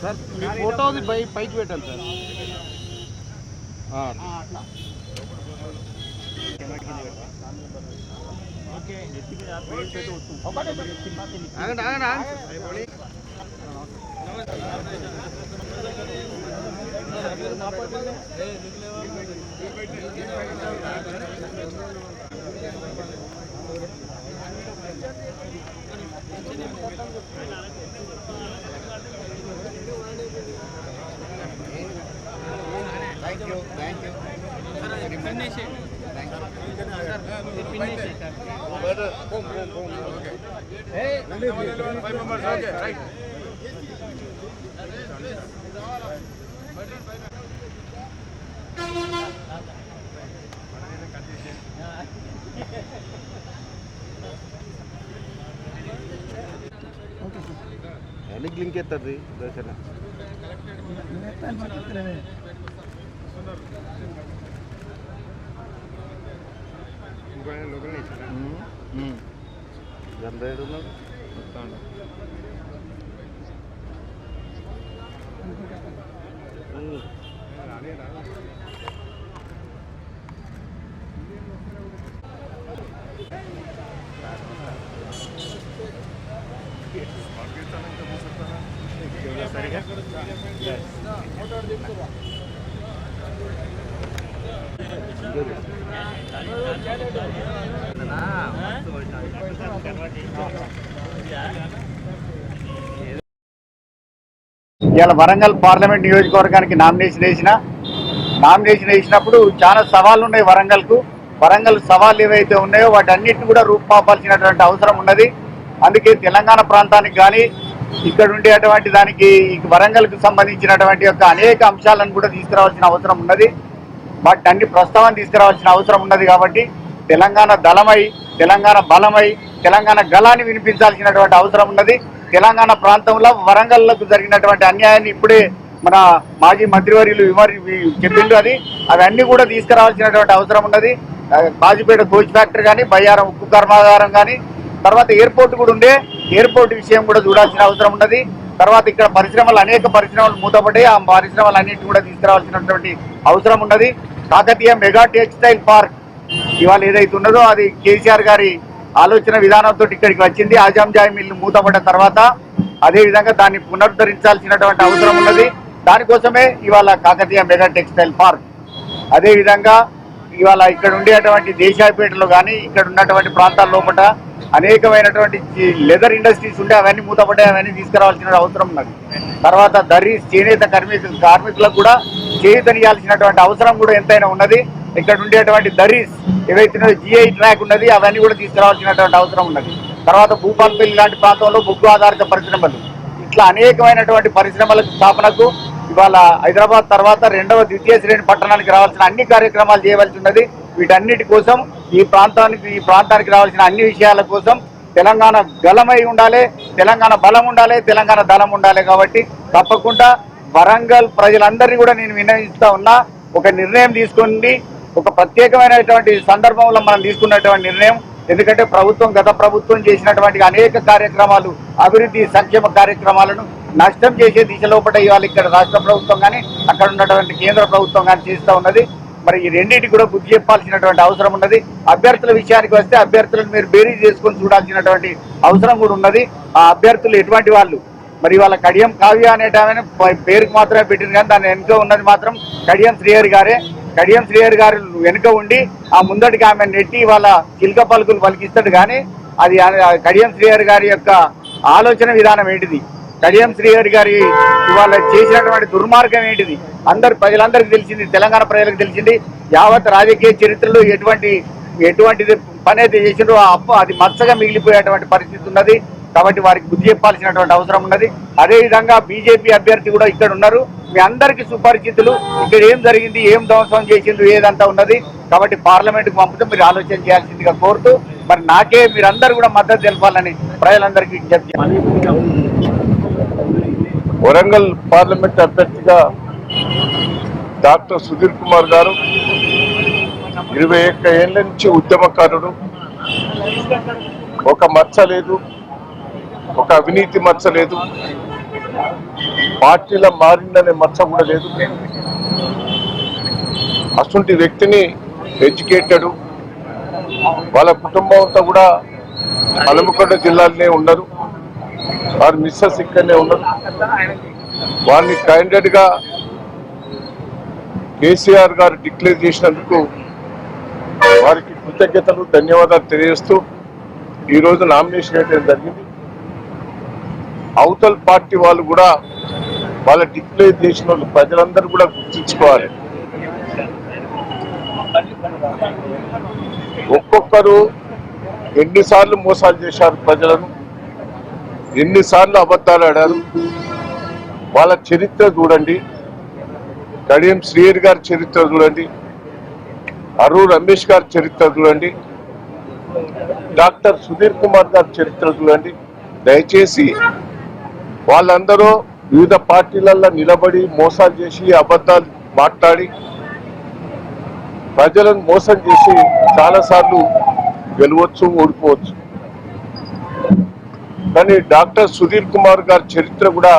Sir మీ ఫోటోది పై పైకి పెట్టండి sir ఆ, ఆగండి ఆగండి ఆగండి. వెనక్కి లింక్ ఎత్తది? దర్శన. జనరేట్ ఉన్నాడు ఉమ్. ఇవాళ వరంగల్ పార్లమెంట్ నియోజకవర్గానికి నామినేషన్ వేసిన నామినేషన్ వేసినప్పుడు చాలా సవాళ్ళు ఉన్నాయి వరంగల్కు. వరంగల్ సవాళ్ళు ఏవైతే ఉన్నాయో వాటి అన్నిటిని కూడా రూపుమాపాల్సినటువంటి అవసరం ఉన్నది. అందుకే తెలంగాణ ప్రాంతానికి కానీ ఇక్కడ ఉండేటువంటి దానికి ఈ వరంగల్కు సంబంధించినటువంటి యొక్క అనేక అంశాలను కూడా తీసుకురావాల్సిన అవసరం ఉన్నది. వాటిని అన్ని ప్రస్తావన తీసుకురావాల్సిన అవసరం ఉన్నది కాబట్టి తెలంగాణ దళమై తెలంగాణ బలమై తెలంగాణ గళాన్ని వినిపించాల్సినటువంటి అవసరం ఉన్నది. తెలంగాణ ప్రాంతంలో వరంగల్లకు జరిగినటువంటి అన్యాయాన్ని ఇప్పుడే మన మాజీ మంత్రివర్యులు విమర్ చెప్పిండు అది. అవన్నీ కూడా తీసుకురావాల్సినటువంటి అవసరం ఉన్నది. ఆ, కాజీపేట కోచ్ ఫ్యాక్టరీ కానీ బయ్యారం ఉక్కు కర్మాగారం కానీ తర్వాత ఎయిర్పోర్ట్ కూడా ఉండే ఎయిర్పోర్ట్ విషయం కూడా చూడాల్సిన అవసరం ఉన్నది. తర్వాత ఇక్కడ పరిశ్రమలు అనేక పరిశ్రమలు మూతపడ్డాయి. ఆ పరిశ్రమలు అన్నింటినీ కూడా తీసుకురావాల్సినటువంటి అవసరం ఉన్నది. కాకతీయ మెగా టెక్స్టైల్ పార్క్ ఇవాళ ఏదైతే ఉన్నదో అది కేసీఆర్ గారి ఆలోచన విధానంతో ఇక్కడికి వచ్చింది. ఆజాంజాయి మిల్లు మూతపడ్డ తర్వాత అదే విధంగా దాన్ని పునరుద్ధరించాల్సినటువంటి అవసరం ఉన్నది. దానికోసమే ఇవాళ కాకతీయ మెగా టెక్స్టైల్ పార్క్. అదే విధంగా ఇవాళ ఇక్కడ ఉండేటువంటి దేశాయపేటలో కానీ ఇక్కడ ఉన్నటువంటి ప్రాంతాల లోపల అనేకమైనటువంటి లెదర్ ఇండస్ట్రీస్ ఉంటే అవన్నీ మూతపడ్డాయి అవన్నీ తీసుకురావాల్సిన అవసరం ఉన్నది. తర్వాత దరి చేనేత కార్మిక కార్మికులకు కూడా చేయుతనియాల్సినటువంటి అవసరం కూడా ఎంతైనా ఉన్నది. ఇక్కడ ఉండేటువంటి దరీస్ ఏవైతే జిఐ ట్రాక్ ఉన్నది అవన్నీ కూడా తీసుకురావాల్సినటువంటి అవసరం ఉన్నది. తర్వాత భూపాల్పల్లి లాంటి ప్రాంతంలో బొగ్గు ఆధారిత పరిశ్రమలు. ఇట్లా అనేకమైనటువంటి పరిశ్రమల స్థాపనకు ఇవాళ హైదరాబాద్ తర్వాత రెండవ ద్వితీయ శ్రేణి పట్టణానికి రావాల్సిన అన్ని కార్యక్రమాలు చేయవలసి ఉన్నది. వీటన్నిటి కోసం ఈ ప్రాంతానికి ఈ ప్రాంతానికి రావాల్సిన అన్ని విషయాల కోసం తెలంగాణ గలమై ఉండాలి తెలంగాణ బలం ఉండాలి తెలంగాణ దళం ఉండాలి కాబట్టి తప్పకుండా వరంగల్ ప్రజలందరినీ కూడా నేను వినియోగిస్తా ఉన్నా. ఒక నిర్ణయం తీసుకోండి ఒక ప్రత్యేకమైనటువంటి సందర్భంలో మనం తీసుకున్నటువంటి నిర్ణయం ఎందుకంటే ప్రభుత్వం గత ప్రభుత్వం చేసినటువంటి అనేక కార్యక్రమాలు అభివృద్ధి సంక్షేమ కార్యక్రమాలను నష్టం చేసే దిశలో పట ఇవాళ ఇక్కడ రాష్ట్ర ప్రభుత్వం కానీ అక్కడ ఉన్నటువంటి కేంద్ర ప్రభుత్వం కానీ చేస్తూ ఉన్నది. మరి ఈ రెండింటి కూడా బుద్ధి చెప్పాల్సినటువంటి అవసరం ఉన్నది. అభ్యర్థుల విషయానికి వస్తే అభ్యర్థులను మీరు బేరీజ్ చేసుకొని చూడాల్సినటువంటి అవసరం కూడా ఉన్నది. ఆ అభ్యర్థులు ఎటువంటి వాళ్ళు? మరి వాళ్ళ కడియం కావ్య అనేటమైన పేరుకు మాత్రమే పెట్టింది కానీ దాని వెనుక ఉన్నది మాత్రం కడియం శ్రీహరి గారే. కడియం శ్రీహరి గారు వెనుక ఉండి ఆ ముందటికి ఆమె నెట్టి వాళ్ళ చిలక పలుకులు పలికిస్తాడు. కానీ అది కడియం శ్రీహరి గారి యొక్క ఆలోచన విధానం ఏంటిది? కడియం శ్రీహరి గారి ఇవాళ చేసినటువంటి దుర్మార్గం ఏంటిది? అందరు ప్రజలందరికీ తెలిసింది తెలంగాణ ప్రజలకు తెలిసింది యావత్ రాజకీయ చరిత్రలో ఎటువంటి ఎటువంటిది పని అయితే చేసిండ్రో ఆ అప్పు అది మచ్చగా మిగిలిపోయేటువంటి పరిస్థితి ఉన్నది. కాబట్టి వారికి బుద్ధి చెప్పాల్సినటువంటి అవసరం ఉన్నది. అదే విధంగా బీజేపీ అభ్యర్థి కూడా ఇక్కడ ఉన్నారు. మీ అందరికీ సుపరిచితులు. ఇక్కడ ఏం జరిగింది ఏం ధ్వంసం చేసిండ్రు ఏదంతా ఉన్నది కాబట్టి పార్లమెంట్కి పంపితే మీరు ఆలోచన చేయాల్సిందిగా కోరుతూ మరి నాకే మీరందరూ కూడా మద్దతు తెలపాలని ప్రజలందరికీ విజ్ఞప్తి వరంగల్ పార్లమెంట్ అభ్యర్థిగా డాక్టర్ సుధీర్ కుమార్ గారు ఇరవై ఒక్క ఏళ్ళ నుంచి ఉద్యమకారుడు. ఒక మచ్చ లేదు ఒక అవినీతి మచ్చ లేదు. పార్టీలా మారిందనే మచ్చ కూడా లేదు. అటువంటి వ్యక్తిని ఎడ్యుకేటెడ్ వాళ్ళ కుటుంబం అంతా కూడా హనుమకొండ జిల్లాలోనే ఉన్నారు వారి మిస్సెస్ ఇక్కడనే ఉన్నారు వారిని కైండెడ్గా కేసీఆర్ గారు డిక్లేర్ చేసినందుకు వారికి కృతజ్ఞతలు ధన్యవాదాలు తెలియజేస్తూ ఈ రోజు నామినేషన్ వేయడం జరిగింది. అవతల పార్టీ వాళ్ళు కూడా వాళ్ళ డిప్లే చేసిన వాళ్ళు ప్రజలందరూ కూడా గుర్తించుకోవాలి. ఒక్కొక్కరు ఎన్నిసార్లు మోసాలు చేశారు ప్రజలను ఎన్నిసార్లు అబద్ధాలు ఆడారు. వాళ్ళ చరిత్ర చూడండి. కడియం శ్రీయర్ గారి చరిత్ర చూడండి. అరు రమేష్ గారి చరిత్ర చూడండి. డాక్టర్ సుధీర్ కుమార్ గారి చరిత్ర చూడండి. దయచేసి వాళ్ళందరూ వివిధ పార్టీలలో నిలబడి మోసాలు చేసి అబద్ధాలు మాట్లాడి ప్రజలను మోసం చేసి చాలాసార్లు గెలవచ్చు ఓడిపోవచ్చు. కానీ డాక్టర్ సుధీర్ కుమార్ గారి చరిత్ర కూడా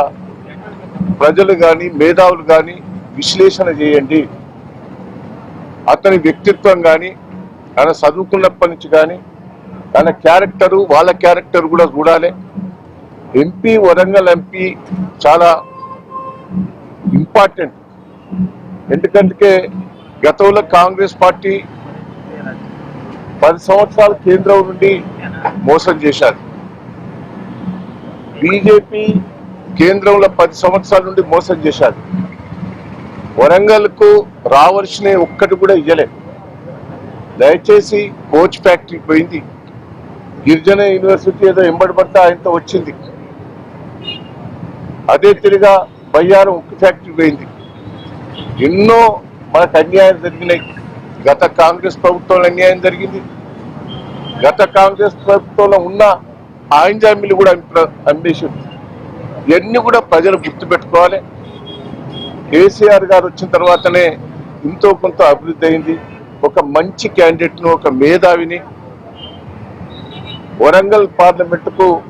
ప్రజలు కానీ మేధావులు కానీ విశ్లేషణ చేయండి. అతని వ్యక్తిత్వం కానీ ఆయన చదువుకున్నప్పటి నుంచి కానీ తన క్యారెక్టరు వాళ్ళ క్యారెక్టర్ కూడా చూడాలి. ఎంపీ వరంగల్ ఎంపీ చాలా ఇంపార్టెంట్ ఎందుకంటే గతంలో కాంగ్రెస్ పార్టీ పది సంవత్సరాల కేంద్రం నుండి మోసం చేశారు. బీజేపీ కేంద్రంలో పది సంవత్సరాల నుండి మోసం చేశారు. వరంగల్కు రావాల్సిన ఒక్కటి కూడా ఇయ్యలే దయచేసి కోచ్ ఫ్యాక్టరీ పోయింది. గిరిజన యూనివర్సిటీ ఏదో ఎంబడి పడితే ఆయనతో వచ్చింది. అదే తిరిగా బయ్యారం ఉక్కు ఫ్యాక్టరీ పోయింది. ఎన్నో మనకు అన్యాయం జరిగినాయి. గత కాంగ్రెస్ ప్రభుత్వంలో అన్యాయం జరిగింది. గత కాంగ్రెస్ ప్రభుత్వంలో ఉన్న ఆయన కూడా అమ్మి- అమ్మేసింది ఇవన్నీ కూడా ప్రజలు గుర్తుపెట్టుకోవాలి. కేసీఆర్ గారు వచ్చిన తర్వాతనే ఎంతో కొంత అభివృద్ధి అయింది. ఒక మంచి క్యాండిడేట్ను ఒక మేధావిని వరంగల్ పార్లమెంటుకు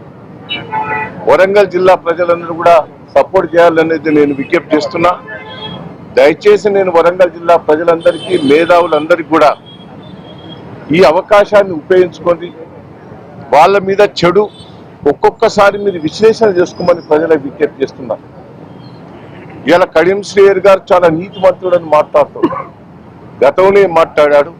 వరంగల్ జిల్లా ప్రజలందరూ కూడా సపోర్ట్ చేయాలనేది నేను విజ్ఞప్తి చేస్తున్నా. దయచేసి నేను వరంగల్ జిల్లా ప్రజలందరికీ మేధావులందరికీ కూడా ఈ అవకాశాన్ని ఉపయోగించుకొని వాళ్ళ మీద చెడు ఒక్కొక్కసారి మీరు విశ్లేషణ చేసుకోమని ప్రజలకు విజ్ఞప్తి చేస్తున్నా. ఇవాళ కడియం శ్రేయర్ గారు చాలా నీతిమంతుడని మాట్లాడుతున్నారు. గతంలో మాట్లాడాడు?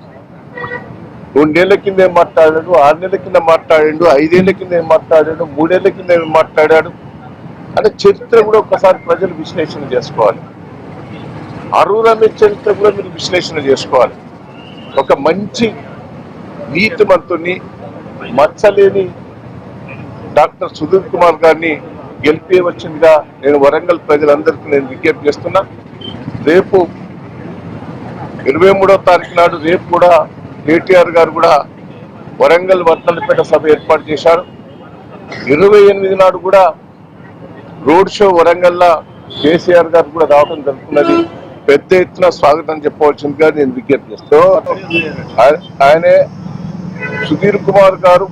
రెండేళ్ళ కింద ఏం మాట్లాడాడు? ఆరు నెలల కింద మాట్లాడాడు? ఐదేళ్ళ కింద ఏం మాట్లాడాడు? మూడేళ్ళ కింద ఏం మాట్లాడాడు? అంటే చరిత్ర కూడా ఒకసారి ప్రజలు విశ్లేషణ చేసుకోవాలి. అరువు చరిత్ర కూడా మీరు విశ్లేషణ చేసుకోవాలి. ఒక మంచి నీతిమంతుని మచ్చలేని డాక్టర్ సుధీర్ కుమార్ గారిని గెలిపే వచ్చిందిగా నేను వరంగల్ ప్రజలందరికీ నేను విజ్ఞప్తి చేస్తున్నా. రేపు ఇరవై మూడో తారీఖు నాడు రేపు కూడా కేటీఆర్ గారు కూడా వరంగల్ వర్తలపేట సభ ఏర్పాటు చేశారు. ఇరవై ఎనిమిది నాడు కూడా రోడ్ షో వరంగల్లో కేసీఆర్ గారు కూడా రావడం జరుగుతున్నది. పెద్ద ఎత్తున స్వాగతం చెప్పవలసిందిగా నేను విజ్ఞప్తి చేస్తూ ఆయనే సుధీర్ కుమార్ గారు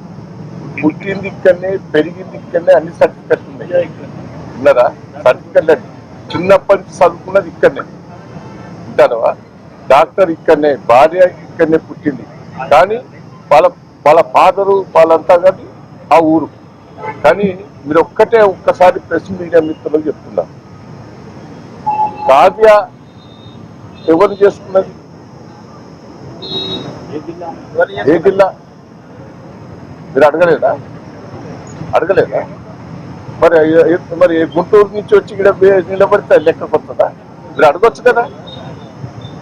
పుట్టింది ఇక్కడనే పెరిగింది ఇక్కడనే అన్ని సర్టిఫికెట్లు ఉన్నాయి. విన్నారా? సర్టిఫికెట్లు చిన్నప్పటి నుంచి చదువుకున్నది ఇక్కడనే. ఉంటారా డాక్టర్ ఇక్కడనే భార్య ఇక్కడనే పుట్టింది. కానీ వాళ్ళ వాళ్ళ ఫాదరు వాళ్ళంతా కానీ ఆ ఊరు. కానీ మీరు ఒక్కటే ఒక్కసారి ప్రెస్ మీడియా మిత్రులు చెప్తున్నా. కావ్య ఎవరు చేసుకున్నది? ఏ జిల్లా? మీరు అడగలేదా? అడగలేదా? మరి మరి గుంటూరు నుంచి వచ్చి ఇక్కడ నిలబడితే లెక్క కొత్తదా? మీరు అడగొచ్చు కదా?